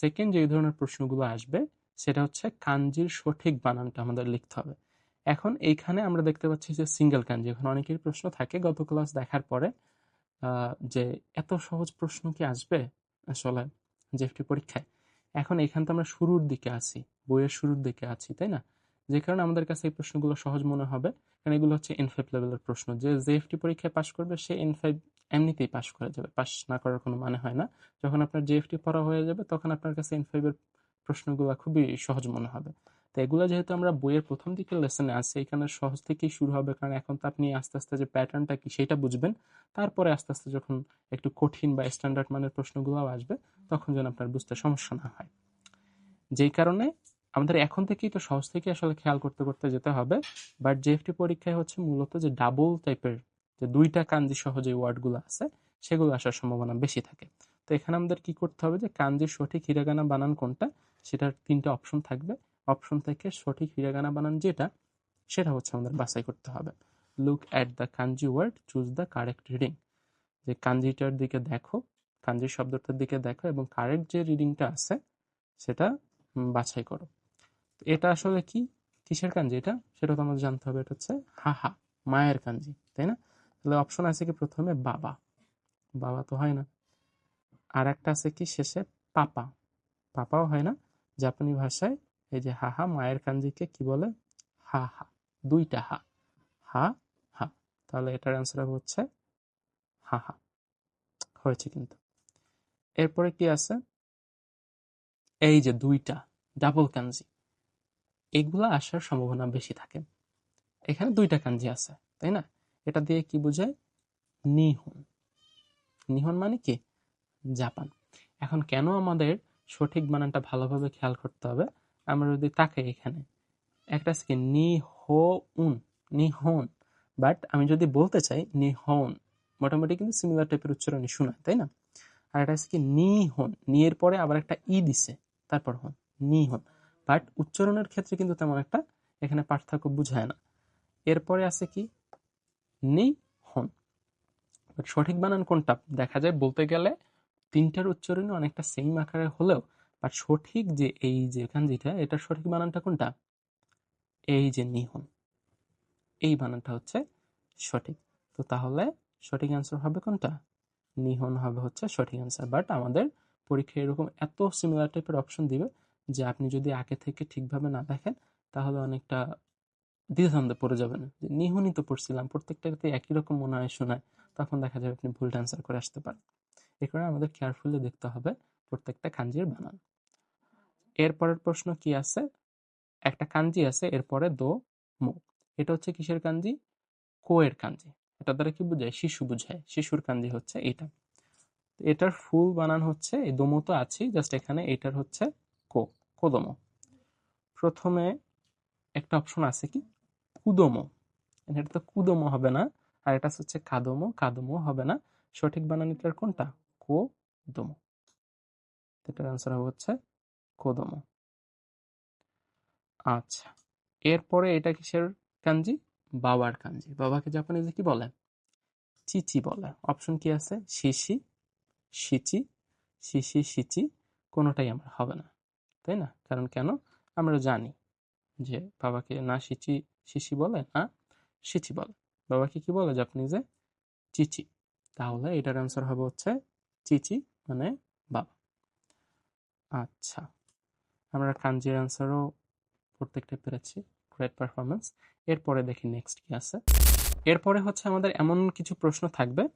Second যে ধরনের প্রশ্নগুলো আসবে, সেটা হচ্ছে কাঞ্জির সঠিক বানানটা আমাদের লিখতে হবে। এখন এইখানে আমরা দেখতে পাচ্ছি যে সিঙ্গেল কাঞ্জি, এখন অনেকের প্রশ্ন থাকে, গত ক্লাস দেখার পরে যে এত সহজ প্রশ্ন কি আসবে আসলে জেএফটি পরীক্ষায়? এখন এখান তো আমরা শুরুর দিকে আছি, বইয়ের শুরুর দিকে আছি, তাই না? যে কারণে আমাদের কাছে এই প্রশ্নগুলো সহজ মনে হবে, কারণ এগুলো হচ্ছে এনফাইভ লেভেলের প্রশ্ন। যে জেএফটি পরীক্ষায় পাশ করবে, সে এনফাইভ এমনিতেই পাশ করে যাবে পাশ না করার কোনো মানে হয় না। যখন আপনার জেএফটি পড়া হয়ে যাবে, তখন আপনার কাছে এনফাইভের প্রশ্নগুলো খুবই সহজ মনে হবে। তো এগুলো যেহেতু আমরা বইয়ের প্রথম দিকের লেসনে আছি, এখানে সহজ থেকেই শুরু হবে, কারণ এখন তো আপনি আস্তে আস্তে যে প্যাটার্নটা কি সেটা বুঝবেন। তারপরে আস্তে আস্তে যখন একটু কঠিন বা স্ট্যান্ডার্ড মানের প্রশ্নগুলো আসবে, তখন যেন আপনার বুঝতে সমস্যা না হয়। যেই কারণে আমাদের এখন থেকেই তো সহজ থেকে আসলে খেয়াল করতে করতে যেতে হবে। বাট জেএফটি পরীক্ষায় হচ্ছে মূলত যে ডাবল টাইপের যে দুইটা কাঞ্জি সহ যে ওয়ার্ডগুলো আছে, সেগুলো আসার সম্ভাবনা বেশি থাকে। তো এখানে আমাদের কি করতে হবে যে কাঞ্জির সঠিক হিরাগানা বানান কোনটা, সেটার তিনটা অপশন থাকবে। অপশন থেকে সঠিক হিরাগানা বানান যেটা, সেটা হচ্ছে আমাদের বাছাই করতে হবে। Look at the kanji word choose the correct reading যে কাঞ্জিটার দিকে দেখো, কাঞ্জি শব্দটার দিকে দেখো এবং কারেক্ট যে রিডিংটা আছে, সেটা বাছাই করো। এটা আসলে কি? কিসের কাঞ্জি এটা? সেটা তো আমাদের জানতে হবে, এটা হচ্ছে হা হা মায়ের কাঞ্জি, তাই না? তাহলে অপশন আছে কি প্রথমে বাবা। বাবা তো হয় না। আর একটা আছে কি শেষে পাপা। পাপাও হয় না। জাপানি ভাষায় এই যে হা হা মায়ের কাঞ্জিকে কি বলে? হা হা দুইটা হা। হা হা। তাহলে এটার অ্যান্সার হচ্ছে হা হা হয়েছে কিন্তু। এরপরে কি আছে? এই যে দুইটা ডাবল কাঞ্জি এগুলা আসার সম্ভাবনা বেশি থাকে। এখানে দুইটা কাঞ্জি আছে, তাই না? এটা দিয়ে কি বোঝায়? নিহন। নিহন মানে কি? জাপান। এখন কেন আমাদের সঠিক বানানটা ভালোভাবে খেয়াল করতে হবে? আমরা যদি তাকাই এখানে, একটা আছে কি? নিহোউন। নিহন। বাট আমি যদি বলতে চাই, নিহন। মোটামুটি কিন্তু সিমিলার টাইপের উচ্চারণই শোনায় তাই না? আর এটা আছে কি? নিহন। নিয়ের পরে আবার একটা ই দিছে, তারপর হন। নিহন। বাট উচ্চারণের ক্ষেত্রে কিন্তু তেমন একটা এখানে পার্থক্য বুঝায় না। এরপরে আছে কি? নি হন। বাট সঠিক বানান কোনটা? দেখা যায় বলতে গেলে তিনটার উচ্চারণে অনেকটা সেম আকারে হলেও বাট সঠিক যে এই যে এখান যেটা এটার সঠিক বানানটা কোনটা? এই যে নিহন এই বানানটা হচ্ছে সঠিক। তো তাহলে সঠিক অ্যান্সার হবে কোনটা? নিহন হবে হচ্ছে সঠিক অ্যান্সার বাট আমাদের পরীক্ষায় এরকম এত সিমিলার টাইপের অপশন দিবে যে আপনি যদি আগে থেকে ঠিকভাবে না দেখেন, তাহলে অনেকটা দ্বিধাদ্বন্দ্বে পড়ে যাবেন। যে নিহনই তো পড়ছিলাম প্রত্যেকটাতে একই রকম মনে হয় শোনায়, তখন দেখা যাবে আপনি ভুল অ্যান্সার করে আসতে পারেন। এ কারণে আমাদের কেয়ারফুলি দেখতে হবে প্রত্যেকটা কাঞ্জির বানান। এরপরের প্রশ্ন কি আছে? একটা কাঞ্জি আছে এরপরে দো, মো। এটা হচ্ছে কিসের কাঞ্জি কোয়ের কাঞ্জি এটা দ্বারা কি বোঝায়? শিশু বোঝায়। শিশুর কাঞ্জি হচ্ছে এটা। এটার ফুল বানান হচ্ছে, এই দোমো তো আছেই, জাস্ট এখানে এটার হচ্ছে কো কোদমো প্রথমে একটা অপশন আছে কি? কুদমো। এটা তো কুদমো হবে না, আর এটা হচ্ছে কাদমো কাদমো হবে না। সঠিক বানান এটার কোনটা? কো দমো এটার আনসার হবে হচ্ছে কোদমো। আচ্ছা এরপরে এটা কিসের কাঞ্জি বাবার কাঞ্জি বাবাকে জাপানিজে কি বলে? চিচি বলে। অপশন কি আছে? শিশি সিচি শিশি সিচি কোনোটাই আমার হবে না। তাই না? কারণ কেন? আমরা জানি যে বাবাকে না সিচি শিশি বলে না সিচি বলে। বাবাকে কি বলে জাপানিজে চিচি। তাহলে এটার অ্যান্সার হবে হচ্ছে চিচি মানে বাবা। আচ্ছা আমরা কাঞ্জির অ্যান্সারও প্রত্যেকটা পেরেছি গ্রেট পারফরমেন্স এরপরে দেখি নেক্সট কি আছে। এরপরে হচ্ছে আমাদের এমন কিছু প্রশ্ন থাকবে।